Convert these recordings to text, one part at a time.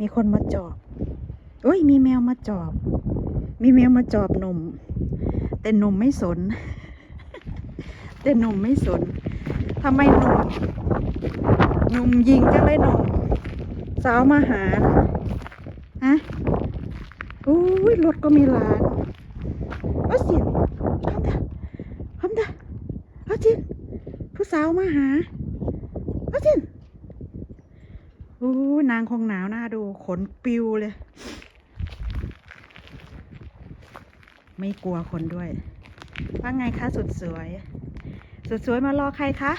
มีคนมาจอบอุ้ย มีแมวมาจอบ มีแมวมาจอบนม แต่นมไม่สน แต่นมไม่สนทำไมนมนมยิงจังเลยนมสาวมาหานะฮะอุ้ยรถก็มีร้านเอาสิคำเถอะคำเถอะเอาจินผู้สาวมาหาจิน อู้นางคงหนาวหน้าดู ขนปิวเลย ไม่กลัวคนด้วย ว่าไงคะสุดสวย สุดสวยมารอใครคะ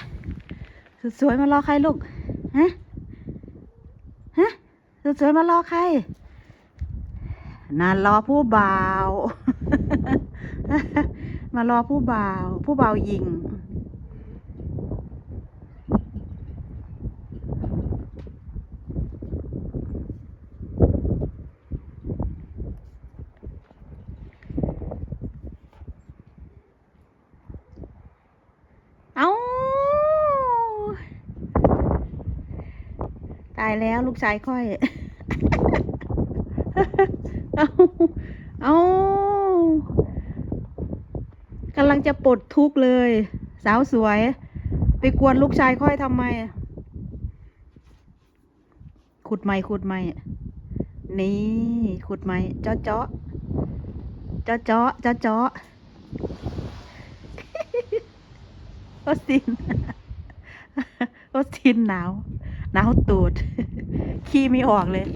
สุดสวยมารอใครลูก ฮะ ฮะ สุดสวยมารอใครนานรอผู้บ่าว มารอผู้บ่าว ผู้บ่าวยิง เอาตายแล้วลูกชายค่อย เอาเอากำลังจะปลดทุกข์เลย สาวสวย ไปกวนลูกชายค่อยทำไม ขุดไม้ขุดไม้นี่ ขุดไม้เจาะเจาะเจาะเจาะเจาะเจาะโอสตินโอสตินหนาว หนาวตูด ขี้ไม่ออกเลย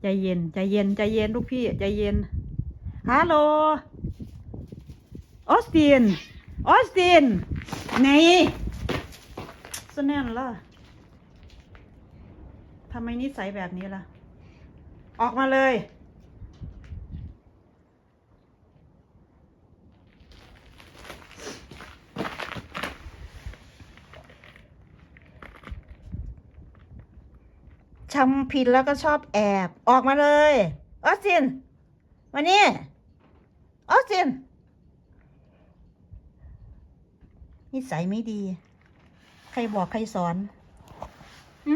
ใจเย็น ใจเย็น ใจเย็น ลูกพี่ ใจเย็น ฮัลโหล ออสติน ออสตินไห นสแน่นล่ะทำไมนิสัยแบบนี้ล่ะ ออกมาเลย ชำผิดแล้วก็ชอบแอบ ออกมาเลย ออสตินมานี่ออสติน นิสัยไม่ดี ใครบอกใครสอนหึ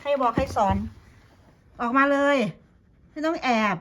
ใครบอกใครสอน ออกมาเลย ไม่ต้องแอบ